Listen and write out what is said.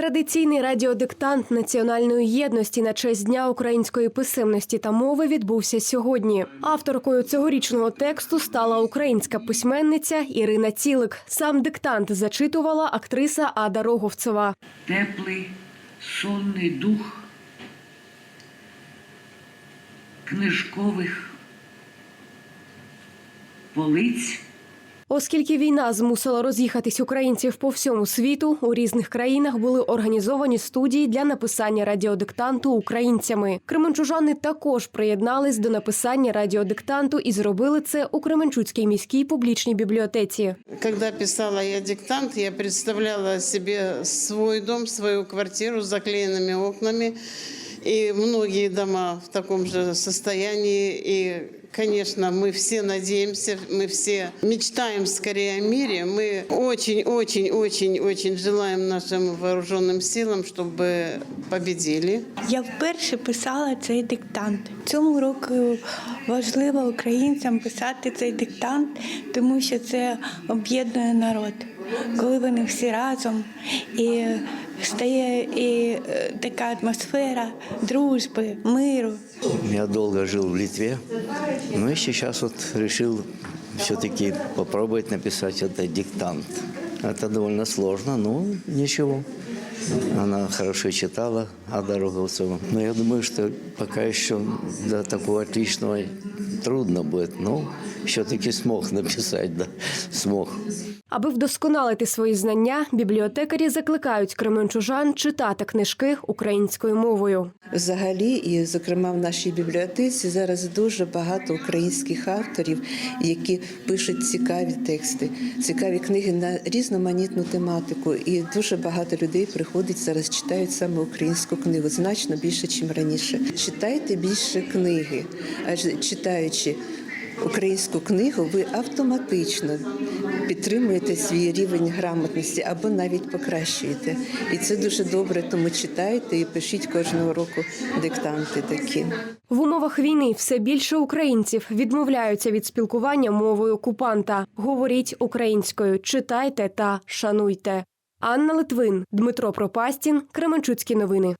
Традиційний радіодиктант національної єдності на честь Дня української писемності та мови відбувся сьогодні. Авторкою цьогорічного тексту стала українська письменниця Ірина Цілик. Сам диктант зачитувала актриса Ада Роговцева. теплий, сонний дух книжкових полиць Оскільки війна змусила роз'їхатись українців по всьому світу, у різних країнах були організовані студії для написання радіодиктанту українцями. Кременчужани також приєднались до написання радіодиктанту і зробили це у Кременчуцькій міській публічній бібліотеці. Когда писала я диктант, я представляла себе свой дом, свою квартиру с заклеенными окнами. И многие дома в таком же состоянии. И, конечно, мы все надеемся, мы все мечтаем скорее о мире. Мы очень-очень-очень-очень желаем нашим вооруженным силам, чтобы победили. Я вперше писала цей диктант. Цьому року важливо українцям писати цей диктант, тому що це об'єднує народ. Коли вони всі разом і стає і е, така атмосфера дружби, миру. Я довго жив в Литве, но и сейчас от вирішив все-таки спробувати написати цей диктант. Это довольно сложно, но ничего. Она хорошо читала Ада Роговцева. Но я думаю, что пока еще до такого отличного трудно будет. Но все-таки смог написать, да, смог. Аби вдосконалити свої знання, бібліотекарі закликають кременчужан читати книжки українською мовою. Взагалі, і зокрема в нашій бібліотеці зараз дуже багато українських авторів, які пишуть цікаві тексти, цікаві книги на різноманітну тематику. І дуже багато людей приходить зараз, читають саме українську книгу, значно більше, ніж раніше. Читайте більше книги, адже читаючи. Українську книгу ви автоматично підтримуєте свій рівень грамотності або навіть покращуєте. І це дуже добре, тому читайте і пишіть кожного року диктанти такі. В умовах війни все більше українців відмовляються від спілкування мовою окупанта. Говоріть українською, читайте та шануйте. Анна Литвин, Дмитро Пропастін, Кременчуцькі новини.